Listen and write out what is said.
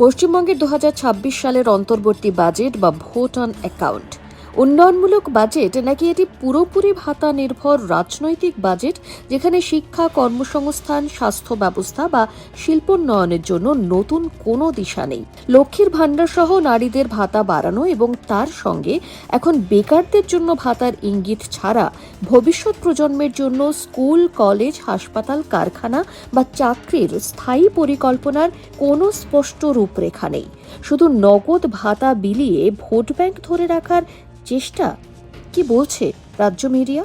পশ্চিমবঙ্গের দু হাজার ছাব্বিশ সালের অন্তর্বর্তী বাজেট বা ভোট অন অ্যাকাউন্ট। উন্নয়নমূলক বাজেট নাকি এটি পুরোপুরি ভাতা নির্ভর রাজনৈতিক বাজেট, যেখানে শিক্ষা, কর্মসংস্থান, স্বাস্থ্য ব্যবস্থা বা শিল্পোন্নয়নের জন্য নতুন কোনো দিশা নেই। লক্ষ্মীর ভাণ্ডার সহ নারীদের ভাতা বাড়ানো এবং তার সঙ্গে এখন বেকারদের জন্য ভাতার ইঙ্গিত ছাড়া ভবিষ্যৎ প্রজন্মের জন্য স্কুল, কলেজ, হাসপাতাল, কারখানা বা চাকরির স্থায়ী পরিকল্পনার কোনো স্পষ্ট রূপরেখা নেই। শুধু নগদ ভাতা বিলিয়ে ভোট ব্যাংক ধরে রাখার চেষ্টা? কি বলছে রাজ্য মিডিয়া?